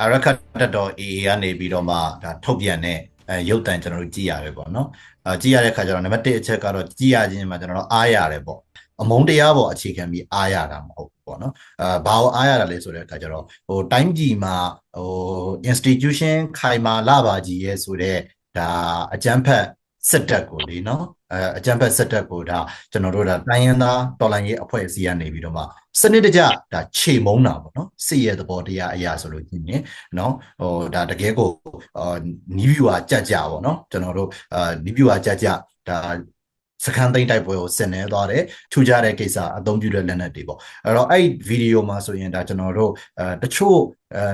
အရခတ်တက်တော် AA ကနေပြီးတော့မှဒါထုတ်ပြန်တဲ့အဲရုပ်တံကျွန်တော်တို့ကြည့်ရတယ်ပေါ့နော်အဲကြည့်ရတဲ့ခါကျတော့နံပါတ်1အချက်ကတော့ကြည့်ရခြင်းမှာကျွန်တော်တို့အားရတယ်ပေါ့အမုန်းတရားပေါ်အခြေခံပြီးအားရတာမဟုတ်ဘူးပေါ့နော်အဲဘာကိုအားရတာလဲဆိုတဲ့အခါကျတော့ဟိုတိုင်းပြည်မှာဟို institution ခိုင်မာလာပါကြီးရဲ့ဆိုတဲ့ဒါအကြမ်းဖက် စစ်တပ်ကိုလေနော်အဲအကြမ်းဖက်စစ်တပ်ကိုဒါကျွန်တော်တို့ဒါတိုင်းရင်းသားတော်လှန်ရေးအဖွဲ့အစည်းကနေပြီးတော့မှစနစ်တကျဒါခြေမုံတာပေါ့နော်စစ်ရဲ့သဘောတရားအရာဆိုလို့ရှိရင်နော်ဟိုဒါတကယ်ကိုအာနီးဗျူဟာကြကြပေါ့နော်ကျွန်တော်တို့အာနီးဗျူဟာကြကြဒါ စကန်သိမ့်တိုက်ပွဲကိုဆင်နေသွားတယ်ထူကြတဲ့ကိစ္စအသုံးပြုတဲ့လက်နက်တွေပေါ့အဲ့တော့အဲ့ဗီဒီယိုမှာဆိုရင်ဒါကျွန်တော်တို့အဲတချို့အဲ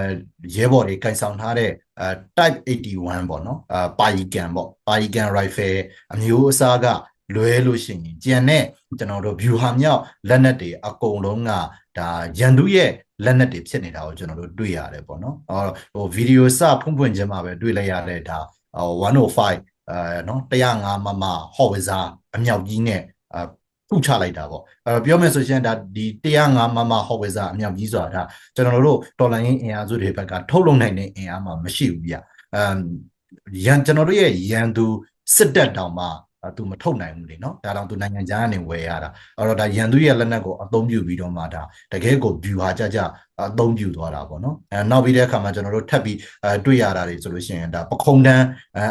ရဲဘော်တွေကန်ဆောင်ထားတဲ့အဲ type 81ပေါ့နော်အာပါယီကန်ပေါ့ပါယီကန် rifle အမျိုးအစားကလွဲလို့ရှိရင်ကြံတဲ့ကျွန်တော်တို့ view ဟာမြောက်လက်နက်တွေအကုန်လုံးကဒါရန်သူရဲ့လက်နက်တွေဖြစ်နေတာကိုကျွန်တော်တို့တွေ့ရတယ်ပေါ့နော်ဟိုဗီဒီယိုစဖွင့်ဖွင့်ချင်းမှာပဲတွေ့လိုက်ရတဲ့ဒါ105 အဲနော်105မမဟော့ဝဇာအမြောက်ကြီးနဲ့အထုချလိုက်တာပေါ့အဲပြောမယ်ဆိုရင်ဒါဒီ105မမဟော့ဝဇာအမြောက်ကြီးဆိုတာဒါကျွန်တော်တို့တော်လိုင်းရင်အင်အားစုတွေဘက်ကထုတ်လုပ်နိုင်တဲ့အင်အားမှမရှိဘူးဗျအမ်ရန်ကျွန်တော်တို့ရဲ့ရန်သူစစ်တပ်တောင်မှ သူမထုတ်နိုင်ဘူးလေနော်ဒါတော့သူနိုင်ငံခြားကနေဝယ်ရတာအဲ့တော့ဒါရန်သူရဲ့လက်နက်ကိုအသုံးပြုပြီးတော့မှဒါတကယ်ကို view ဟာကြကြအသုံးပြုသွားတာပေါ့နော်အဲနောက်ပြီးတဲ့အခါမှာကျွန်တော်တို့ထပ်ပြီးအဲတွေ့ရတာတွေဆိုလို့ရှိရင်ဒါပခုံးတန်း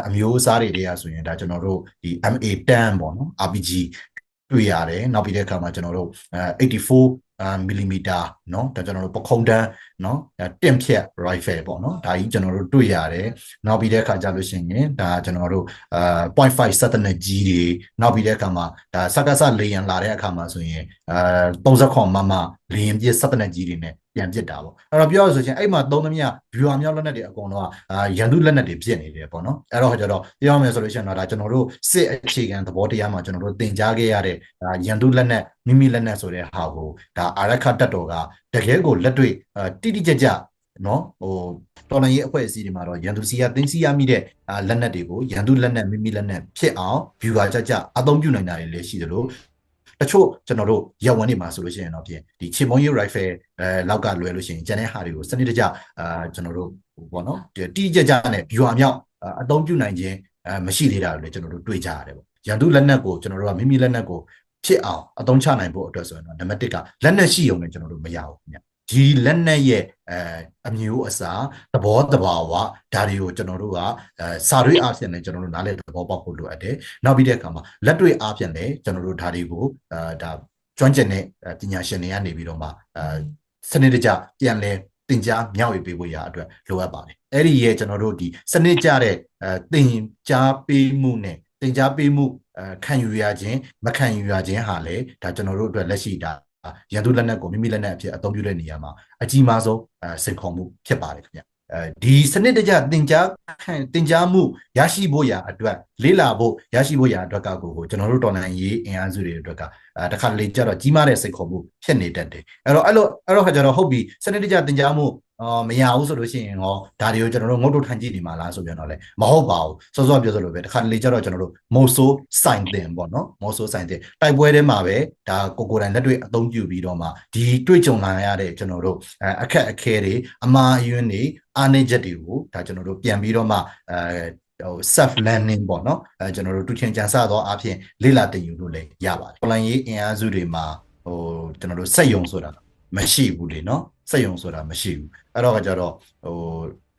အမျိုးအစားတွေတွေကဆိုရင်ဒါကျွန်တော်တို့ဒီ MA10 ပေါ့နော် RPG တွေ့ရတယ်နောက်ပြီးတဲ့အခါမှာကျွန်တော်တို့84 မီလီမီတာเนาะဒါကျွန်တော်တို့ပခုံးတန်းเนาะတင့်ဖြတ် rifle ပေါ့เนาะဒါကြီးကျွန်တော်တို့တွေ့ရတယ်နောက်ပြီးတဲ့အခါကျလို့ရှိရင်ဒါကျွန်တော်တို့အာ0.5စက်တနက်ကြီးတွေနောက်ပြီးတဲ့အခါမှာဒါစကားစလေယံလာတဲ့အခါမှာဆိုရင်အာ30ခွန်မမလေယံပြည့်စက်တနက်ကြီးတွေနဲ့ ပြန်ပစ်တာပေါ့အဲ့တော့ပြောရဆိုရင်အဲ့မှာသုံးသမျှ viewer မြောက်လက်နက်တွေအကုန်လုံးကအာရန်သူလက်နက်တွေဖြစ်နေတယ်ပေါ့နော်အဲ့တော့ကျတော့ပြောရမယ်ဆိုလို့ရှိရင်တော့ဒါကျွန်တော်တို့စစ်အခြေခံသဘောတရားမှာကျွန်တော်တို့သင်ကြားခဲ့ရတဲ့ဒါရန်သူလက်နက်မိမိလက်နက်ဆိုတဲ့ဟာကိုဒါအာရခတက်တော်ကတကယ်ကိုလက်တွေ့တိတိကျကျနော်ဟိုတော်လန်ရေးအဖွဲ့အစည်းတွေမှာတော့ရန်သူစီကသိသိရမိတဲ့လက်နက်တွေကိုရန်သူလက်နက်မိမိလက်နက်ဖြစ်အောင် viewer ကြကြအသုံးပြုနိုင်တာတွေလည်းရှိသလို တချို့ကျွန်တော်တို့ရက်ဝန်းနေမှာဆိုလို့ရှိရင်တော့ဖြင့်ဒီချေမုံရေး rifle အဲလောက်ကလွယ်လို့ရှိရင်ကျန်တဲ့ဟာတွေကိုစနစ်တကျအာကျွန်တော်တို့ဘောနော်တိကျကျနဲ့ view အမြောက်အသုံးပြုနိုင်ခြင်းအဲမရှိသေးတာလည်းကျွန်တော်တို့တွေ့ကြရတယ်ပေါ့ရန်သူလက်နက်ကိုကျွန်တော်တို့ကမိမိလက်နက်ကိုဖြစ်အောင်အသုံးချနိုင်ဖို့အတွက်ဆိုရင်တော့နံပါတ်1ကလက်နက်ရှိုံနဲ့ကျွန်တော်တို့မရဘူးခင်ဗျ ဒီလက်နက်ရဲ့အဲအမျိုးအစားသဘောတဘာဝဒါတွေကိုကျွန်တော်တို့ကအဲစာရွေးအားဖြင့်လည်းကျွန်တော်တို့နားလည်သဘောပေါက်ဖို့လိုအပ်တယ်နောက်ပြီးတဲ့အခါမှာလက်တွေ့အားဖြင့်လည်းကျွန်တော်တို့ဒါတွေကိုအဲဒါကျွမ်းကျင်တဲ့ပညာရှင်တွေကနေပြီးတော့မှအဲစနစ်တကျပြန်လဲတင်ကြားမျှဝေပေးဖို့ရအတွက်လိုအပ်ပါတယ်အဲ့ဒီရဲ့ကျွန်တော်တို့ဒီစနစ်ကျတဲ့အဲတင်ကြားပေးမှုနဲ့တင်ကြားပေးမှုအဲခံယူရခြင်းမခံယူရခြင်းဟာလေဒါကျွန်တော်တို့အတွက်လက်ရှိဒါ ရန်သူလက်နက်ကိုမိမိလက်နက်အဖြစ်အသုံးပြုတဲ့နေရာမှာအကြီးမားဆုံးအဲစိန်ခေါ်မှုဖြစ်ပါတယ်ခင်ဗျအဲဒီစနစ်တကျတင် जा ခံတင် जा မှုရရှိဖို့ရာအတွက်လေးလာဖို့ရရှိဖို့ရာအတွက်ကကိုကျွန်တော်တို့တော်နိုင်ရေးအင်အားစုတွေအတွက်ကအဲတခါလေကြတော့ကြီးမားတဲ့စိတ်ခေါ်မှုဖြစ်နေတတ်တယ်အဲ့တော့အဲ့လိုအဲ့တော့ခါကျတော့ဟုတ်ပြီစနစ်တကျတင် जा မှု အော်မရဘူးဆိုလို့ရှိရင်ဟောဒါတွေကိုကျွန်တော်တို့ငုတ်တုတ်ထိုင်ကြည့်နေမှာလားဆိုပြန်တော့လေမဟုတ်ပါဘူးစောစောပြောသလိုပဲတခါလေကြတော့ကျွန်တော်တို့မိုဆိုးစိုင်တင်ပေါ့နော်မိုဆိုးစိုင်တင်တိုက်ပွဲထဲမှာပဲဒါကိုကိုတိုင်လက်တွေ့အသုံးပြုပြီးတော့မှဒီတွေ့ကြုံလာရတဲ့ကျွန်တော်တို့အခက်အခဲတွေအမှားအယွင်းတွေအားနည်းချက်တွေကိုဒါကျွန်တော်တို့ပြန်ပြီးတော့မှအဲဟို self learning ပေါ့နော်အဲကျွန်တော်တို့တူချင်းကြံစသောအဖြစ်လေ့လာသင်ယူလို့လည်းရပါတယ်။ online ရေးအင်အားစုတွေမှာဟိုကျွန်တော်တို့စက်ယုံဆိုတာ မရှိဘူးလေနော်စက်ယုံဆိုတာမရှိဘူးအဲ့တော့ကကြတော့ဟို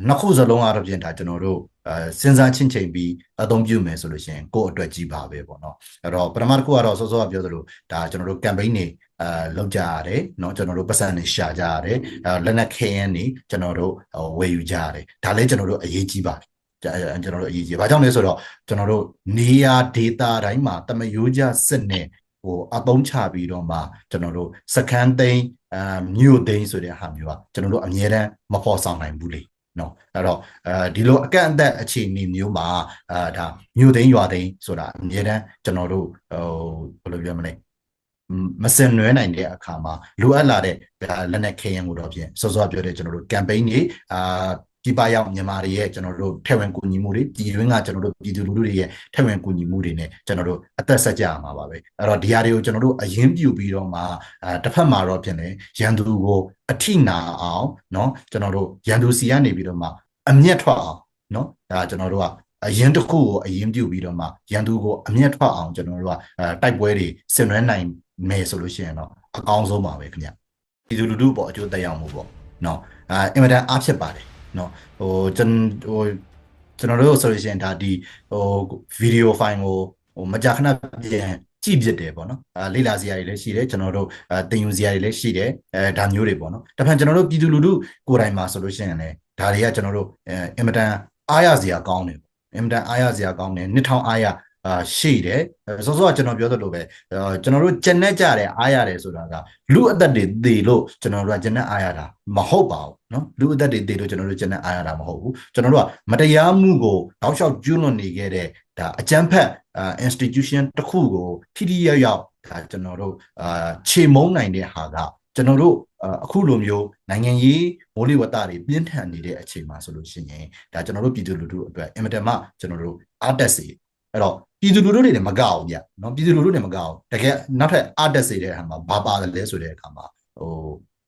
နှစ်ခုစလုံးအားဖြင့်ဒါကျွန်တော်တို့အဲစဉ်းစားချင်းချိန်ပြီးအသုံးပြုမယ်ဆိုလို့ရှိရင်ကိုယ့်အတွက်ကြီးပါပဲပေါ့နော်အဲ့တော့ပထမတစ်ခုကတော့စောစောကပြောသလိုဒါကျွန်တော်တို့ campaign တွေအဲလောက်ကြရတယ်เนาะကျွန်တော်တို့ပတ်စံတွေရှာကြရတယ်အဲလက်နက်ခဲယမ်းတွေကျွန်တော်တို့ဝယ်ယူကြရတယ်ဒါလည်းကျွန်တော်တို့အရေးကြီးပါတယ်ကျွန်တော်တို့အရေးကြီးဘာကြောင့်လဲဆိုတော့ကျွန်တော်တို့နေရာဒေတာတိုင်းမှာတမယိုးကြစစ်နဲ့ဟိုအသုံးချပြီးတော့မှကျွန်တော်တို့စကန်သိန်း အာမြို့သိန်းဆိုတဲ့ဟာမျိုးကကျွန်တော်တို့အမြဲတမ်းမဖော်ဆောင်နိုင်ဘူးလေနော်အဲ့တော့အဲဒီလိုအကန့်အသတ်အခြေအနေမျိုးမှာအာဒါမြို့သိန်းရွာသိန်းဆိုတာအမြဲတမ်းကျွန်တော်တို့ဟိုဘယ်လိုပြောမလဲမစင်နွဲနိုင်တဲ့အခါမှာလိုအပ်လာတဲ့လက်နက်ခဲယမ်းမှုတော့ဖြင့်စောစောပြောတဲ့ကျွန်တော်တို့ campaign တွေအာ ပြည်ပရောက်မြန်မာတွေရဲ့ကျွန်တော်တို့ထဲဝင်ကူညီမှုတွေပြည်တွင်းကကျွန်တော်တို့ပြည်သူလူထုတွေရဲ့ထဲဝင်ကူညီမှုတွေနဲ့ကျွန်တော်တို့အသက်ဆက်ကြရမှာပါပဲအဲ့တော့ဒီဟာတွေကိုကျွန်တော်တို့အရင်ပြုပြီးတော့မှအဲတစ်ဖက်မှာတော့ဖြစ်နေရန်သူကိုအထိနာအောင်เนาะကျွန်တော်တို့ရန်သူစီကနေပြီးတော့မှအမျက်ထွက်အောင်เนาะဒါကျွန်တော်တို့ကအရင်တစ်ခုကိုအရင်ပြုပြီးတော့မှရန်သူကိုအမျက်ထွက်အောင်ကျွန်တော်တို့ကအဲတိုက်ပွဲတွေဆင်နွှဲနိုင်မယ်ဆိုလို့ရှိရင်တော့အကောင်းဆုံးပါပဲခင်ဗျပြည်သူလူထုပေါ့အကျိုးသက်ရောက်မှုပေါ့เนาะအဲအင်မတန်အားဖြစ်ပါတယ် เนาะဟိုကျွန်ဟိုကျွန်တော်တို့ဆိုလို့ရှိရင်ဒါဒီဟိုဗီဒီယိုဖိုင်ကိုဟိုမကြာခဏပြန်ကြည့်ဖြစ်တယ်ပေါ့နော်အဲလေ့လာစရာတွေလည်းရှိတယ်ကျွန်တော်တို့အဲသင်ယူစရာတွေလည်းရှိတယ်အဲဒါမျိုးတွေပေါ့နော်ဒါပြန်ကျွန်တော်တို့ပြည်သူလူထုကိုယ်တိုင်မှာဆိုလို့ရှိရင်လည်းဒါတွေကကျွန်တော်တို့အဲအင်မတန်အားရစရာကောင်းတယ်အင်မတန်အားရစရာကောင်းတယ်နှစ်ထောင်အားရ အာရှိတယ်စောစောကကျွန်တော်ပြောသလိုပဲကျွန်တော်တို့ကျန်내ကြတယ်အားရတယ်ဆိုတာကလူအသက်တွေသေလို့ကျွန်တော်တို့ကကျန်내အားရတာမဟုတ်ပါဘူးနော်လူအသက်တွေသေလို့ကျွန်တော်တို့ကျန်내အားရတာမဟုတ်ဘူးကျွန်တော်တို့ကမတရားမှုကိုတောက်လျှောက်ကျူးလွန်နေခဲ့တဲ့ဒါအကြမ်းဖက် institution တစ်ခုကိုထိထိရောက်ရောက်ဒါကျွန်တော်တို့အာခြေမုံနိုင်တဲ့ဟာကကျွန်တော်တို့အခုလိုမျိုးနိုင်ငံရေးမိုးလေဝသတွေပြင်းထန်နေတဲ့အချိန်မှာဆိုလို့ရှိရင်ဒါကျွန်တော်တို့ပြည်သူလူထုအတွက်အင်မတန်မှကျွန်တော်တို့အားတက်စေ အဲ့တော့ပြည်သူလူထုတွေလည်းမကောက်ဘူးဗျနော်ပြည်သူလူထုတွေမကောက်တကယ်နောက်ထပ်အားတက်စေတဲ့အခါမှာဘာပါတယ်လဲဆိုတဲ့အခါမှာဟို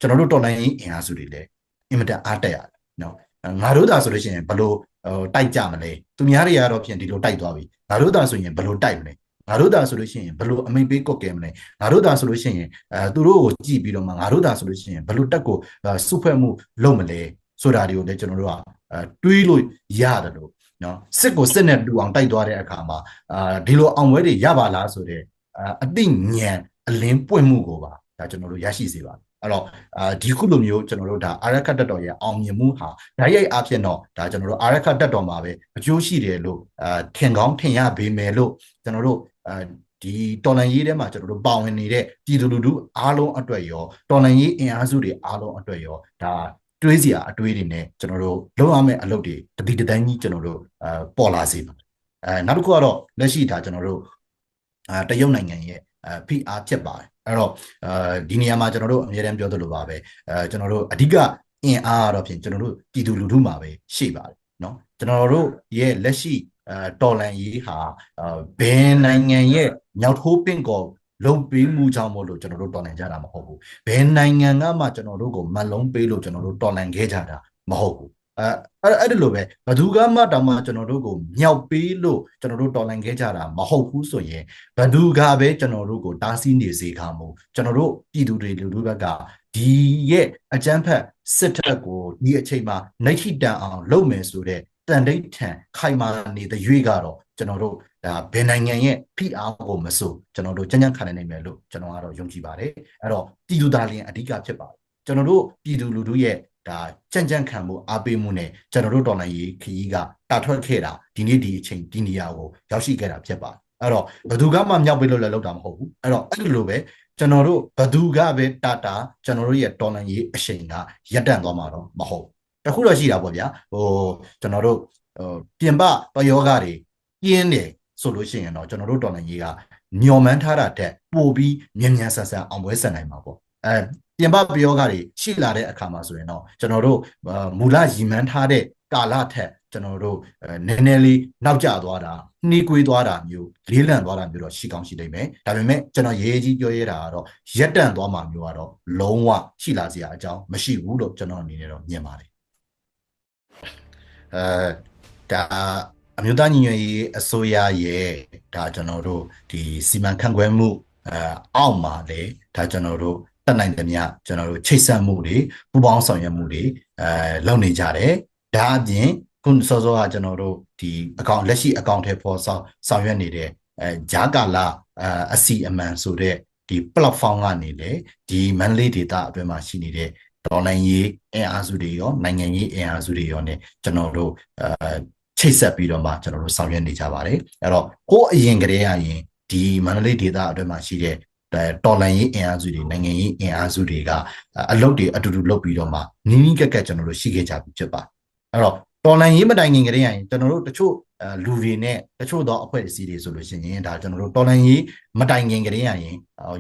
ကျွန်တော်တို့တော်လိုင်းအင်အားစုတွေလည်းအင်မတန်အားတက်ရတယ်နော်ငါတို့သာဆိုလို့ရှိရင်ဘလို့ဟိုတိုက်ကြမလဲသူများတွေကတော့ဖြင့်ဒီလိုတိုက်သွားပြီငါတို့သာဆိုရင်ဘလို့တိုက်မလဲငါတို့သာဆိုလို့ရှိရင်ဘလို့အမိန်ပေးကော့ကဲမလဲငါတို့သာဆိုလို့ရှိရင်အဲသူတို့ကိုကြည့်ပြီးတော့မှငါတို့သာဆိုလို့ရှိရင်ဘလို့တက်ကိုစုဖွဲ့မှုလုပ်မလဲဆိုတာတွေကိုလည်းကျွန်တော်တို့ကအဲတွေးလို့ရတယ်လို့ နော်စစ်ကိုစစ်နဲ့တူအောင်တိုက်သွားတဲ့အခါမှာအာဒီလိုအောင်ပွဲတွေရပါလားဆိုတဲ့အသိဉာဏ်အလင်းပွင့်မှုကိုပါဒါကျွန်တော်တို့ရရှိစေပါအဲ့တော့အာဒီခုလိုမျိုးကျွန်တော်တို့ဒါအာရခတ်တက်တော်ရဲ့အောင်မြင်မှုဟာဓာတ်ရိုက်အဖြစ်တော့ဒါကျွန်တော်တို့အာရခတ်တက်တော်မှာပဲအကျိုးရှိတယ်လို့အာထင်ကောင်းထင်ရပေမယ်လို့ကျွန်တော်တို့အာဒီတော်လန်ရေးထဲမှာကျွန်တော်တို့ပါဝင်နေတဲ့ပြည်သူလူထုအားလုံးအတွက်ရောတော်လန်ရေးအင်အားစုတွေအားလုံးအတွက်ရောဒါ တွေးစရာအတွေးတွေနဲ့ကျွန်တော်တို့လုံအောင်မဲ့အလုပ်တွေတတိတတိုင်းကြီးကျွန်တော်တို့အာပေါ်လာစေပါအဲနောက်တစ်ခုကတော့လက်ရှိဒါကျွန်တော်တို့အာတရုတ်နိုင်ငံရဲ့အဖိအားဖြစ်ပါတယ်အဲ့တော့အဲဒီနေရာမှာကျွန်တော်တို့အများတန်းပြောသလိုပါပဲအဲကျွန်တော်တို့အဓိကအင်အားတော့ဖြင့်ကျွန်တော်တို့ပြည်သူလူထုမှာပဲရှိပါတယ်เนาะကျွန်တော်တို့ရဲ့လက်ရှိအဲတော်လန်ရေးဟာဘယ်နိုင်ငံရဲ့မြောက်ထိုးပင့်ကော် လုံပေးမှုကြောင့်မို့လို့ကျွန်တော်တို့တော်လန်ကြတာမဟုတ်ဘူးဘယ်နိုင်ငံကမှကျွန်တော်တို့ကိုမလုံးပေးလို့ကျွန်တော်တို့တော်လန်ခဲ့ကြတာမဟုတ်ဘူးအဲအဲ့အဲ့ဒီလိုပဲဘသူကမှတောင်မှကျွန်တော်တို့ကိုမြောက်ပေးလို့ကျွန်တော်တို့တော်လန်ခဲ့ကြတာမဟုတ်ဘူးဆိုရင်ဘသူကပဲကျွန်တော်တို့ကိုတားဆီးနေစေခါမို့ကျွန်တော်တို့ပြည်သူတွေလူလူဘက်ကဒီရဲ့အကြမ်းဖက်စစ်တပ်ကိုဒီအချိန်မှာနှိတ်ထိတန်အောင်လုပ်မယ်ဆိုတဲ့တန်တိတ်ထန်ခိုင်မာနေတဲ့ရွေးကတော့ကျွန်တော်တို့ ဒါဘယ်နိုင်ငံရဲ့ဖိအားကိုမဆိုကျွန်တော်တို့ကြံ့ကြံ့ခံနိုင်မယ်လို့ကျွန်တော်ကတော့ယုံကြည်ပါတယ်အဲ့တော့ပြည်သူသားလင်းအဓိကဖြစ်ပါတယ်ကျွန်တော်တို့ပြည်သူလူထုရဲ့ဒါကြံ့ကြံ့ခံမှုအားပေးမှုနဲ့ကျွန်တော်တို့တော်လှန်ရေးခရီးကတာထွက်ခဲ့တာဒီနေ့ဒီအချိန်ဒီနေရာကိုရောက်ရှိခဲ့တာဖြစ်ပါတယ်အဲ့တော့ဘယ်သူကမှမြောက်ပေးလို့လည်းလုပ်တာမဟုတ်ဘူးအဲ့တော့အဲ့လိုပဲကျွန်တော်တို့ဘသူကပဲတာတာကျွန်တော်တို့ရဲ့တော်လန်ရေးအချိန်ကရပ်တန့်သွားမှာတော့မဟုတ်တခုတော့ရှိတာပေါ့ဗျာဟိုကျွန်တော်တို့ဟိုပြင်ပပယောဂတွေပြင်းတယ် ဆိုလို့ရှိရင်တော့ကျွန်တော်တို့တော်လန်ရေးကညော်မှန်းထားတာတက်ပို့ပြီးမြန်မြန်ဆန်ဆန်အောင်ပွဲဆန်နိုင်မှာပေါ့အဲပြင်ပပယောဂတွေရှိလာတဲ့အခါမှာဆိုရင်တော့ကျွန်တော်တို့မူလရည်မှန်းထားတဲ့ကာလထက်ကျွန်တော်တို့နည်းနည်းလေးနောက်ကျသွားတာနှီးကွေးသွားတာမျိုးလေးလံသွားတာမျိုးတော့ရှိကောင်းရှိနိုင်မယ်ဒါပေမဲ့ကျွန်တော်ရေးကြီးပြောရတာကတော့ရက်တန့်သွားမှာမျိုးကတော့လုံးဝရှိလာစရာအကြောင်းမရှိဘူးလို့ကျွန်တော်အနေနဲ့တော့မြင်ပါတယ်အဲဒါ အမျိုးသားညီညွတ်ရေးအစိုးရရဲ့ဒါကျွန်တော်တို့ဒီစီမံခန့်ခွဲမှုအဲအောက်မှာလေဒါကျွန်တော်တို့တက်နိုင်တဲ့မြကျွန်တော်တို့ချိတ်ဆက်မှုတွေပူးပေါင်းဆောင်ရွက်မှုတွေအဲလုပ်နေကြတယ်ဒါအပြင်ခုစောစောကကျွန်တော်တို့ဒီအကောင့်လက်ရှိအကောင့်ထဲပေါ်ဆောင်ဆောင်ရွက်နေတဲ့အဲဂျာကာလာအစီအမန်ဆိုတဲ့ဒီ platform ကနေလေဒီမန်လေးဒေတာအတွင်းမှာရှိနေတဲ့ဒေါ်လာရေးအင်အားစုတွေရောနိုင်ငံရေးအင်အားစုတွေရော ਨੇ ကျွန်တော်တို့အဲ ချိတ်ဆက်ပြီးတော့မှကျွန်တော်တို့ဆောင်ရွက်နေကြပါတယ်အဲ့တော့ကိုယ်အရင်ကတည်းကရင်ဒီမန္တလေးဒေသအတွင်းမှာရှိတဲ့တော်လန်ရေးအင်အားစုတွေနိုင်ငံရေးအင်အားစုတွေကအလုပ်တွေအတူတူလုပ်ပြီးတော့မှနီးနီးကက်ကက်ကျွန်တော်တို့ရှိခဲ့ကြပြီဖြစ်ပါအဲ့တော့တော်လန်ရေးမတိုင်ခင်ကတည်းကရင်ကျွန်တော်တို့တချို့လူတွေနဲ့တချို့သောအဖွဲ့အစည်းတွေဆိုလို့ရှိရင်ဒါကျွန်တော်တို့တော်လန်ရေးမတိုင်ခင်ကတည်းကရင်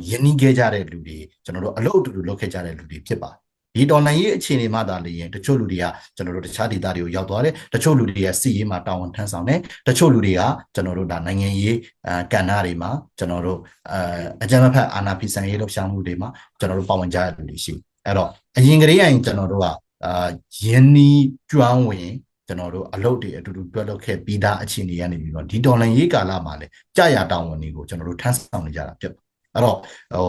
ယဉ်နီးခဲ့ကြတဲ့လူတွေကျွန်တော်တို့အလုပ်အတူတူလုပ်ခဲ့ကြတဲ့လူတွေဖြစ်ပါ ဒီတော်လိုင်းရေးအခြေအနေမှသာလေရင်တချို့လူတွေကကျွန်တော်တို့တခြားဒေသတွေကိုရောက်သွားတယ်တချို့လူတွေကစီရေးမှာတာဝန်ထမ်းဆောင်တယ်တချို့လူတွေကကျွန်တော်တို့ဒါနိုင်ငံရေးအဲကဏ္ဍတွေမှာကျွန်တော်တို့အဲအကြမ်းဖက်အာဏာဖီဆန်ရေးလှုပ်ရှားမှုတွေမှာကျွန်တော်တို့ပါဝင်ကြရတဲ့လူတွေရှိအဲ့တော့အရင်ကတည်းကကျွန်တော်တို့ကအာယင်းနီးကျွမ်းဝင်ကျွန်တော်တို့အလုပ်တွေအတူတူတွဲလုပ်ခဲ့ပြီးသားအခြေအနေကနေပြီးတော့ဒီဒေါ်လာရေးကာလမှာလည်းကြာရတောင်းဝန်တွေကိုကျွန်တော်တို့ထမ်းဆောင်နေကြတာဖြစ်အဲ့တော့ဟို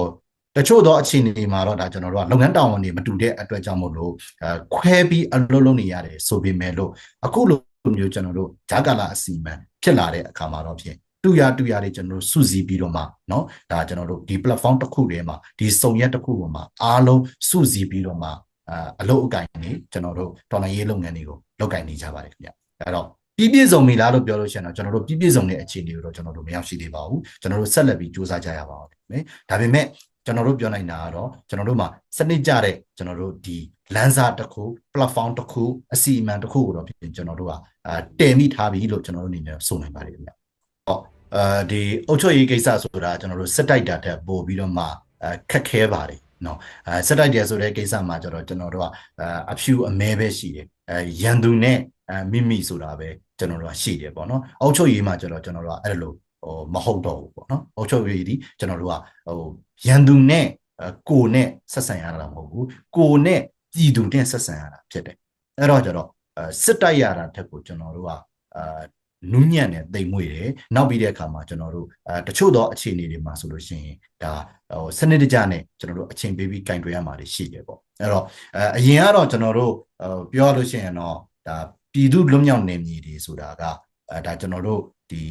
တချို့သောအခြေအနေမှာတော့ဒါကျွန်တော်တို့ကလုပ်ငန်းတာဝန်တွေမတူတဲ့အတွက်ကြောင့်မို့လို့အဲခွဲပြီးအလုပ်လုပ်နေရတယ်ဆိုပေမဲ့လို့အခုလိုမျိုးကျွန်တော်တို့ဂျာကာလာအစီမံဖြစ်လာတဲ့အခါမှာတော့ဖြင့်တူရတူရတွေကျွန်တော်တို့စုစည်းပြီးတော့မှเนาะဒါကျွန်တော်တို့ဒီ platform တစ်ခုထဲမှာဒီစုံရက်တစ်ခုပေါ်မှာအားလုံးစုစည်းပြီးတော့မှအာအလုပ်အကင်တွေကျွန်တော်တို့တော်လိုင်းရေးလုပ်ငန်းတွေကိုလုပ်ကင်နေကြပါတယ်ခင်ဗျအဲ့တော့ပြည့်ပြည့်စုံပြီလားလို့ပြောလို့ရှိရင်တော့ကျွန်တော်တို့ပြည့်ပြည့်စုံတဲ့အခြေအနေကိုတော့ကျွန်တော်တို့မရောက်ရှိသေးပါဘူးကျွန်တော်တို့ဆက်လက်ပြီးစူးစမ်းကြရပါဦးမယ်ဒါပေမဲ့ ကျွန်တော်တို့ပြောနိုင်တာကတော့ကျွန်တော်တို့မှာစနစ်ကြတဲ့ကျွန်တော်တို့ဒီလမ်းစာတစ်ခု platform တစ်ခုအစီအမံတစ်ခုကိုတော့ပြင်ကျွန်တော်တို့ကအာတည်မိထားပြီလို့ကျွန်တော်တို့အနေနဲ့ဆိုနိုင်ပါတယ်ခင်ဗျဟောအဲဒီအုတ်ချွတ်ရေးကိစ္စဆိုတာကျွန်တော်တို့စက်တိုက်တာတက်ပို့ပြီးတော့မှအဲခက်ခဲပါတယ်နော်အဲစက်တိုက်တယ်ဆိုတဲ့ကိစ္စမှာကျတော့ကျွန်တော်တို့ကအဖြူအမဲပဲရှိတယ်အဲရန်သူနဲ့အဲမိမိဆိုတာပဲကျွန်တော်တို့ကရှိတယ်ပေါ့နော်အုတ်ချွတ်ရေးမှာကျတော့ကျွန်တော်တို့ကအဲ့လိုဟိုမဟုတ်တော့ဘူးပေါ့နော်အုတ်ချုပ်ရေးဒီကျွန်တော်တို့ကဟို ရန်သူနဲ့ကိုနဲ့ဆက်ဆံရတာမဟုတ်ဘူးကိုနဲ့ပြည်သူနဲ့ဆက်ဆံရတာဖြစ်တယ်အဲ့တော့ကျတော့စစ်တိုက်ရတာတက်ကိုကျွန်တော်တို့ကအာနုညံ့နဲ့တိမ်မွေတယ်နောက်ပြီးတဲ့အခါမှာကျွန်တော်တို့အဲတချို့သောအခြေအနေတွေမှာဆိုလို့ရှိရင်ဒါဟိုစနစ်တကျနဲ့ကျွန်တော်တို့အချိန်ပေးပြီးကင်တွယ်ရမှာရှိတယ်ပေါ့အဲ့တော့အဲအရင်ကတော့ကျွန်တော်တို့ပြောရလို့ရှိရင်တော့ဒါပြည်သူလွတ်မြောက်နေမည်တွေဆိုတာကအဲဒါကျွန်တော်တို့ဒီ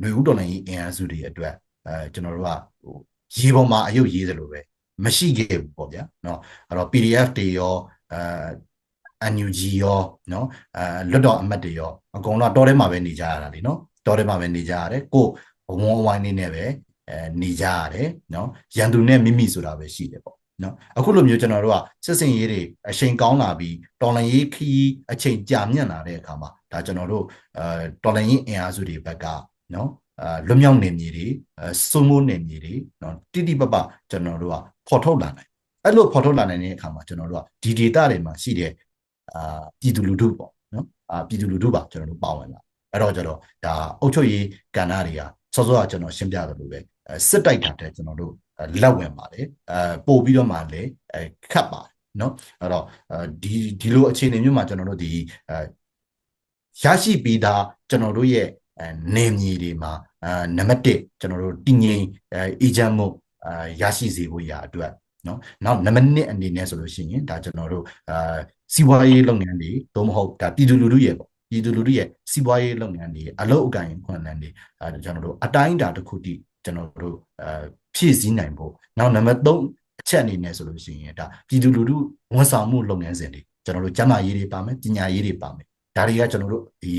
ຫນွေဥတော်လိုင်းအင်အားစုတွေအတွက်အဲကျွန်တော်တို့ကဟို ရေပေါ်မှာအယုတ်ရေးသလိုပဲမရှိခဲ့ဘူးပေါ့ဗျာเนาะအဲ့တော့ PDF တွေရောအဲ NUG ရောเนาะအဲလွတ်တော်အမတ်တွေရောအကုန်လုံးတော်ထဲမှာပဲနေကြရတာလीเนาะတော်ထဲမှာပဲနေကြရတယ်ကိုဘဝဝိုင်းနေနဲ့ပဲအဲနေကြရတယ်เนาะရန်သူနဲ့မိမိဆိုတာပဲရှိတယ်ပေါ့နော်အခုလိုမျိုးကျွန်တော်တို့ကစစ်စင်ရေးတွေအချိန်ကောင်းလာပြီးတော်လန်ရေးခီးအချိန်ကြာမြင့်လာတဲ့အခါမှာဒါကျွန်တော်တို့အဲတော်လန်ရေးအင်အားစုတွေဘက်ကနော်အဲ လွတ်မြောက်နေမြေတွေအဲစိုးမိုးနေမြေတွေနော်တိတိပပကျွန်တော်တို့ကဖော်ထုတ်လာနိုင်အဲ့လိုဖော်ထုတ်လာနိုင်တဲ့အခါမှာကျွန်တော်တို့ကဒီ data တွေမှာရှိတဲ့အာပြည်သူလူထုပေါ့နော်အာပြည်သူလူထုပါကျွန်တော်တို့ပါဝင်လာအဲ့တော့ကျတော့ဒါအုပ်ချုပ်ရေးကဏ္ဍတွေကစောစောကကျွန်တော်ရှင်းပြသလိုပဲစစ်တိုက်တာတဲ့ကျွန်တော်တို့လက်ဝင်ပါတယ်အဲပို့ပြီးတော့မှလည်းအဲခတ်ပါတယ်เนาะအဲ့တော့ဒီဒီလိုအခြေအနေမျိုးမှာကျွန်တော်တို့ဒီအဲရရှိပြီးသားကျွန်တော်တို့ရဲ့နေမြေတွေမှာ အဲနံပါတ်1ကျွန်တော်တို့တည်ငြိမ်အဲအေဂျင့်မှုအဲရရှိစေဖို့ရာအတွက်နော်နောက်နံပါတ်2အနေနဲ့ဆိုလို့ရှိရင်ဒါကျွန်တော်တို့အာစီးပွားရေးလုပ်ငန်းတွေသို့မဟုတ်ဒါပြည်သူလူထုရဲ့ပေါ့ပြည်သူလူထုရဲ့စီးပွားရေးလုပ်ငန်းတွေအလုပ်အကန့်ခွင့်လန်းတွေအဲကျွန်တော်တို့အတိုင်းအတာတစ်ခုတည်းကျွန်တော်တို့အဲဖြည့်ဆည်းနိုင်ဖို့နောက်နံပါတ်3အချက်အနေနဲ့ဆိုလို့ရှိရင်ဒါပြည်သူလူထုဝန်ဆောင်မှုလုပ်ငန်းစဉ်တွေကျွန်တော်တို့ကျန်းမာရေးတွေပါမယ်ပညာရေးတွေပါမယ်ဒါတွေကကျွန်တော်တို့ဒီ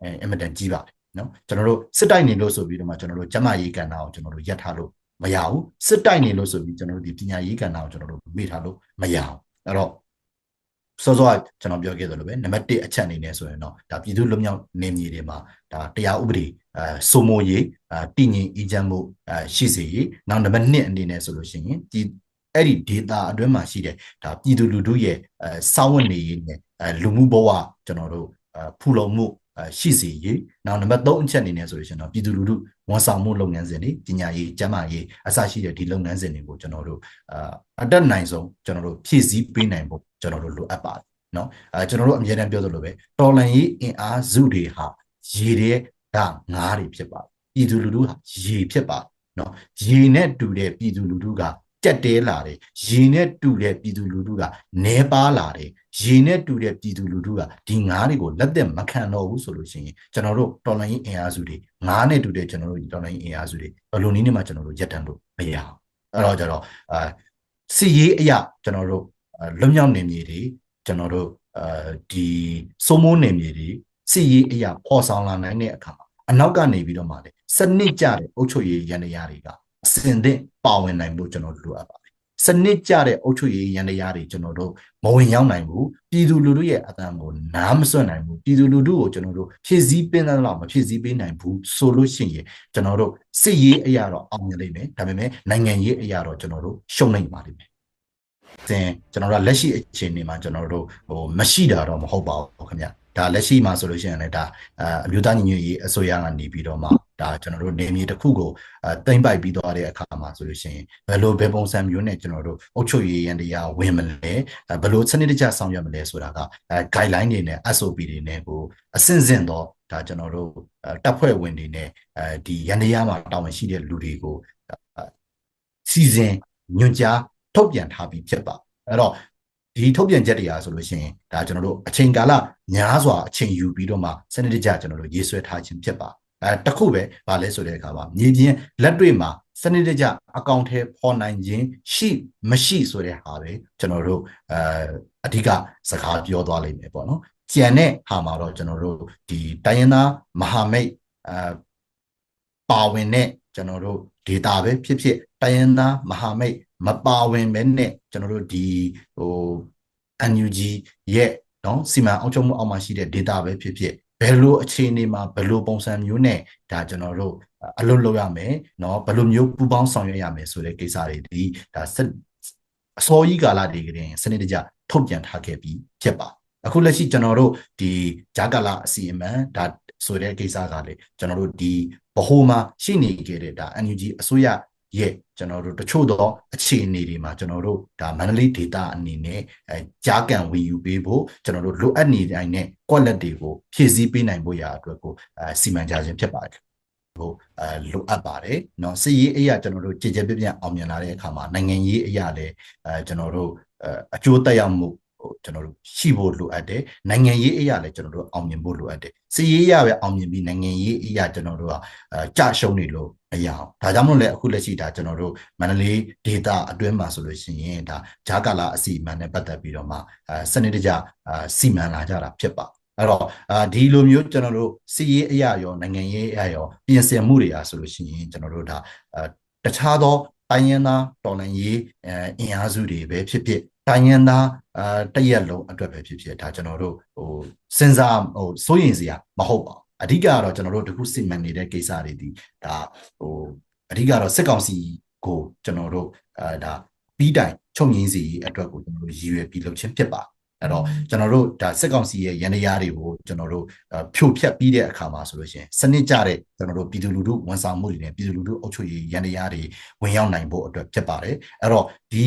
အဲအင်မတန်ကြီးပါတယ် နော်ကျွန်တော်တို့စစ်တိုက်နေလို့ဆိုပြီးတော့မှကျွန်တော်တို့ကျန်းမာရေးကဏ္ဍကိုကျွန်တော်တို့ရပ်ထားလို့မရဘူးစစ်တိုက်နေလို့ဆိုပြီးကျွန်တော်တို့ဒီပညာရေးကဏ္ဍကိုကျွန်တော်တို့မေ့ထားလို့မရဘူးအဲ့တော့စောစောကကျွန်တော်ပြောခဲ့သလိုပဲနံပါတ်1အချက်အနေနဲ့ဆိုရင်တော့ဒါပြည်သူလူမျိုးနေမြေတွေမှာဒါတရားဥပဒေအဲစိုးမိုးရေးအဲတည်ငြိမ်အေးချမ်းမှုအဲရှိစေရေးနောက်နံပါတ်2အနေနဲ့ဆိုလို့ရှိရင်ဒီအဲ့ဒီ data အတွင်းမှာရှိတဲ့ဒါပြည်သူလူထုရဲ့အဲစောင့်ဝင်နေရေးနဲ့အဲလူမှုဘဝကျွန်တော်တို့အဲဖူလုံမှု ရှိစေရေးနောက်နံပါတ်3အချက်အနေနဲ့ဆိုလို့ရှိရင်တော့ပြည်သူလူထုဝန်ဆောင်မှုလုပ်ငန်းစဉ်တွေပညာရေးကျန်းမာရေးအစရှိတဲ့ဒီလုပ်ငန်းစဉ်တွေကိုကျွန်တော်တို့အတက်နိုင်ဆုံးကျွန်တော်တို့ဖြည့်ဆည်းပေးနိုင်ဖို့ကျွန်တော်တို့လိုအပ်ပါတယ်နော်အဲကျွန်တော်တို့အမြဲတမ်းပြောသလိုပဲတော်လန်ရေးအင်အားစုတွေဟာရေတဲ့ကငါးတွေဖြစ်ပါတယ်ပြည်သူလူထုဟာရေဖြစ်ပါတယ်နော်ရေနဲ့တူတဲ့ပြည်သူလူထုက ကြက်တဲလာတယ်ရေနဲ့တူတဲ့ပြည်သူလူထုကနဲပါလာတယ်ရေနဲ့တူတဲ့ပြည်သူလူထုကဒီငါးတွေကိုလက်သက်မခံတော့ဘူးဆိုလို့ရှိရင်ကျွန်တော်တို့တော်လိုင်းအင်အားစုတွေငါးနဲ့တူတဲ့ကျွန်တော်တို့တော်လိုင်းအင်အားစုတွေဘယ်လိုနည်းနဲ့မှကျွန်တော်တို့ရပ်တန့်လို့မရအောင်အဲ့တော့ကျတော့အာစီရေးအရာကျွန်တော်တို့လွတ်မြောက်နေမြေတွေကျွန်တော်တို့အဲဒီစိုးမိုးနေမြေတွေစီရေးအရာပေါ်ဆောင်လာနိုင်တဲ့အခါမှာအနောက်ကနေပြီးတော့မှလေစနစ်ကြတဲ့အုပ်ချုပ်ရေးရန်တရားတွေက အစင်သင့်ပါဝင်နိုင်လို့ကျွန်တော်တို့လိုအပ်ပါတယ်စနစ်ကြတဲ့အုပ်ချုပ်ရေးရန်တရားတွေကျွန်တော်တို့မဝင်ရောက်နိုင်ဘူးပြည်သူလူထုရဲ့အသံကိုနားမစွန့်နိုင်ဘူးပြည်သူလူထုကိုကျွန်တော်တို့ဖြည့်ဆည်းပေးတဲ့လောက်မဖြည့်ဆည်းပေးနိုင်ဘူးဆိုလို့ရှိရင်ကျွန်တော်တို့စစ်ရေးအရာတော့အောင်မြင်လိမ့်မယ်ဒါပေမဲ့နိုင်ငံရေးအရာတော့ကျွန်တော်တို့ရှုံးနိုင်ပါလိမ့်မယ်စင်ကျွန်တော်တို့လက်ရှိအခြေအနေမှာကျွန်တော်တို့ဟိုမရှိတာတော့မဟုတ်ပါဘူးခင်ဗျဒါလက်ရှိမှာဆိုလို့ရှိရင်လည်းဒါအမျိုးသားညီညွတ်ရေးအစိုးရကနေပြီးတော့မှ ဒါကျွန်တော်တို့နေမြေတစ်ခုကိုအသိမ့်ပိုက်ပြီးသွားတဲ့အခါမှာဆိုလို့ရှိရင်ဘယ်လိုဘယ်ပုံစံမျိုးနဲ့ကျွန်တော်တို့အုပ်ချုပ်ရေးရန်တရားဝင်မလဲဘယ်လိုစနစ်တကျဆောင်ရွက်မလဲဆိုတာကအဲ guideline တွေနဲ့ SOP တွေနဲ့ကိုအဆင့်ဆင့်တော့ဒါကျွန်တော်တို့တပ်ဖွဲ့ဝင်တွေနဲ့အဲဒီရန်တရားမှာတာဝန်ရှိတဲ့လူတွေကိုစီစဉ်ညွှန်ကြားထုတ်ပြန်ထားပြီးဖြစ်ပါအဲ့တော့ဒီထုတ်ပြန်ချက်တွေအားဆိုလို့ရှိရင်ဒါကျွန်တော်တို့အချိန်ကာလများစွာအချိန်ယူပြီးတော့မှစနစ်တကျကျွန်တော်တို့ရေးဆွဲထားခြင်းဖြစ်ပါ အဲတခုပဲဗာလဲဆိုတဲ့အခါမှာမြေပြင်လက်တွေ့မှာစနစ်တကျအကောင့်ထဲပေါ်နိုင်ခြင်းရှိမရှိဆိုတဲ့ဟာပဲကျွန်တော်တို့အဲအဓိကစကားပြောသွားလိမ့်မယ်ပေါ့နော်ကြံတဲ့ဟာမှာတော့ကျွန်တော်တို့ဒီတိုင်းရင်းသားမဟာမိတ်အဲပါဝင်တဲ့ကျွန်တော်တို့ data ပဲဖြစ်ဖြစ်တိုင်းရင်းသားမဟာမိတ်မပါဝင်ပဲနဲ့ကျွန်တော်တို့ဒီဟို NUG ရဲ့နော်စီမံအောင်ချုပ်မှုအောက်မှာရှိတဲ့ data ပဲဖြစ်ဖြစ် ဘယ်လိုအခြေအနေမှာဘယ်လိုပုံစံမျိုးနဲ့ဒါကျွန်တော်တို့အလုပ်လုပ်ရမယ်เนาะဘယ်လိုမျိုးပူပေါင်းဆောင်ရွက်ရမယ်ဆိုတဲ့ကိစ္စတွေဒီဒါအစောကြီးကာလတွေကတည်းကစနစ်တကျထုတ်ပြန်ထားခဲ့ပြီးဖြစ်ပါအခုလက်ရှိကျွန်တော်တို့ဒီဂျာကာလာအစီအမံဒါဆိုတဲ့ကိစ္စကလေကျွန်တော်တို့ဒီဘဟိုမှာရှိနေခဲ့တဲ့ဒါ NUG အစိုးရ ရဲ့ကျွန်တော်တို့တချို့သောအခြေအနေတွေမှာကျွန်တော်တို့ဒါမန္တလေးဒေတာအနေနဲ့အဲကြားကန်ဝင်ယူပေးဖို့ကျွန်တော်တို့လိုအပ်နေတိုင်းနဲ့ quality တွေကိုဖြည့်ဆည်းပေးနိုင်ဖို့ရာအတွက်ကိုအဲစီမံကြခြင်းဖြစ်ပါတယ်ဟိုအဲလိုအပ်ပါတယ်เนาะစစ်ရေးအရာကျွန်တော်တို့ကြည်ကြဲပြပြအောင်မြင်လာတဲ့အခါမှာနိုင်ငံရေးအရာလည်းအဲကျွန်တော်တို့အကျိုးတက်ရောက်မှု ဟိုကျွန်တော်တို့ရှိဖို့လိုအပ်တယ်နိုင်ငံရေးအရာလည်းကျွန်တော်တို့အောင်မြင်ဖို့လိုအပ်တယ်စီးရေးရပဲအောင်မြင်ပြီးနိုင်ငံရေးအရာကျွန်တော်တို့ကအဲကြရှုံးနေလို့အရာဒါကြောင့်မလို့လေအခုလက်ရှိဒါကျွန်တော်တို့မန္တလေးဒေတာအတွင်းမှာဆိုလို့ရှိရင်ဒါဂျာကာလာအစီအမံနဲ့ပတ်သက်ပြီးတော့မှအဲစနစ်တကျအာစီမံလာကြတာဖြစ်ပါအဲ့တော့အာဒီလိုမျိုးကျွန်တော်တို့စီရေးအရာရောနိုင်ငံရေးအရာရောပြင်ဆင်မှုတွေအားဆိုလို့ရှိရင်ကျွန်တော်တို့ဒါအာတခြားသောတိုင်းရင်းသားတော်လှန်ရေးအဲအင်အားစုတွေပဲဖြစ်ဖြစ် တိုင်းရင်းသားအာတရက်လုံးအတွက်ပဲဖြစ်ဖြစ်ဒါကျွန်တော်တို့ဟိုစဉ်းစားဟိုစိုးရင်စရာမဟုတ်ပါဘူးအဓိကကတော့ကျွန်တော်တို့တခုစီမံနေတဲ့ကိစ္စတွေဒီဒါဟိုအဓိကတော့စစ်ကောင်စီကိုကျွန်တော်တို့အဲဒါပြီးတိုင်ချုပ်ငင်းစီအတွက်ကိုကျွန်တော်တို့ရည်ရွယ်ပြီးလုပ်ခြင်းဖြစ်ပါအဲ့တော့ကျွန်တော်တို့ဒါစစ်ကောင်စီရဲ့ရန်တရားတွေကိုကျွန်တော်တို့ဖြိုဖျက်ပြီးတဲ့အခါမှာဆိုလို့ရှိရင်စနစ်ကြတဲ့ကျွန်တော်တို့ပြည်သူလူထုဝန်ဆောင်မှုတွေနဲ့ပြည်သူလူထုအုပ်ချုပ်ရေးရန်တရားတွေဝင်ရောက်နိုင်ဖို့အတွက်ဖြစ်ပါတယ်အဲ့တော့ဒီ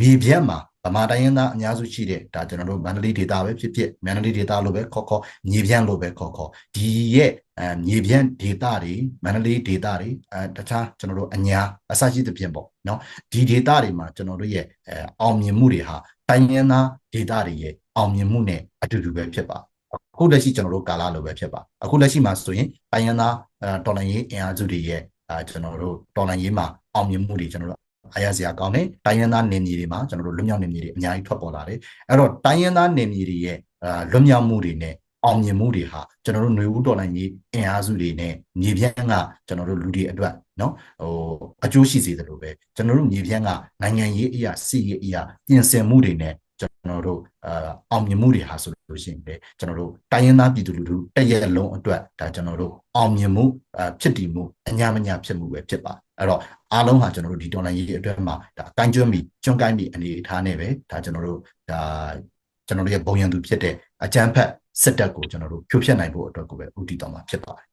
မြေပြတ်မှာ ဗမာတိုင်းရင်းသားအများစုရှိတဲ့ဒါကျွန်တော်တို့မန္တလေးဒေတာပဲဖြစ်ဖြစ်မန္တလေးဒေတာလို့ပဲခေါ်ခေါ်မြေပြန့်လို့ပဲခေါ်ခေါ်ဒီရဲ့အဲမြေပြန့်ဒေတာတွေမန္တလေးဒေတာတွေအဲတခြားကျွန်တော်တို့အညာအစရှိသဖြင့်ပေါ့နော်ဒီဒေတာတွေမှာကျွန်တော်တို့ရဲ့အဲအောင်မြင်မှုတွေဟာတိုင်းရင်းသားဒေတာတွေရဲ့အောင်မြင်မှုနဲ့အတူတူပဲဖြစ်ပါအခုလက်ရှိကျွန်တော်တို့ကာလလိုပဲဖြစ်ပါအခုလက်ရှိမှာဆိုရင်တိုင်းရင်းသားတော်လှန်ရေးအင်အားစုတွေရဲ့အဲကျွန်တော်တို့တော်လှန်ရေးမှာအောင်မြင်မှုတွေကျွန်တော်တို့ အားရစရာကောင်းတယ်တိုင်းရင်းသားနေမြေတွေမှာကျွန်တော်တို့လွတ်မြောက်နေမြေတွေအများကြီးထွက်ပေါ်လာတယ်အဲ့တော့တိုင်းရင်းသားနေမြေတွေရဲ့လွတ်မြောက်မှုတွေနဲ့အောင်မြင်မှုတွေဟာကျွန်တော်တို့ຫນွေဦးတော်လိုင်းကြီးအင်အားစုတွေနဲ့မြေပြန့်ကကျွန်တော်တို့လူတွေအတွက်နော်ဟိုအကျိုးရှိစေတယ်လို့ပဲကျွန်တော်တို့မြေပြန့်ကနိုင်ငံရေးအရာစီရေးအရာပြင်ဆင်မှုတွေနဲ့ကျွန်တော်တို့အာအောင်မြင်မှုတွေဟာဆိုလို့ရှိရင်လေကျွန်တော်တို့တိုင်းရင်းသားပြည်သူလူထုတရက်လုံးအတွက်ဒါကျွန်တော်တို့အောင်မြင်မှုဖြစ်တည်မှုအညာမညာဖြစ်မှုပဲဖြစ်ပါတယ် အဲ့တော့အားလုံးဟာကျွန်တော်တို့ဒီတော်လိုင်းရေးအတွက်မှာဒါအကိုင်းကျွမ်းပြီးကျွန်းကိုင်းပြီးအနေအထားနဲ့ပဲဒါကျွန်တော်တို့ဒါကျွန်တော်တို့ရဲ့ဘုံရန်သူဖြစ်တဲ့အကြမ်းဖက်စစ်တပ်ကိုကျွန်တော်တို့ဖြိုဖျက်နိုင်ဖို့အတွက်ကိုပဲဥတည်တော်မှာဖြစ်ပါတယ်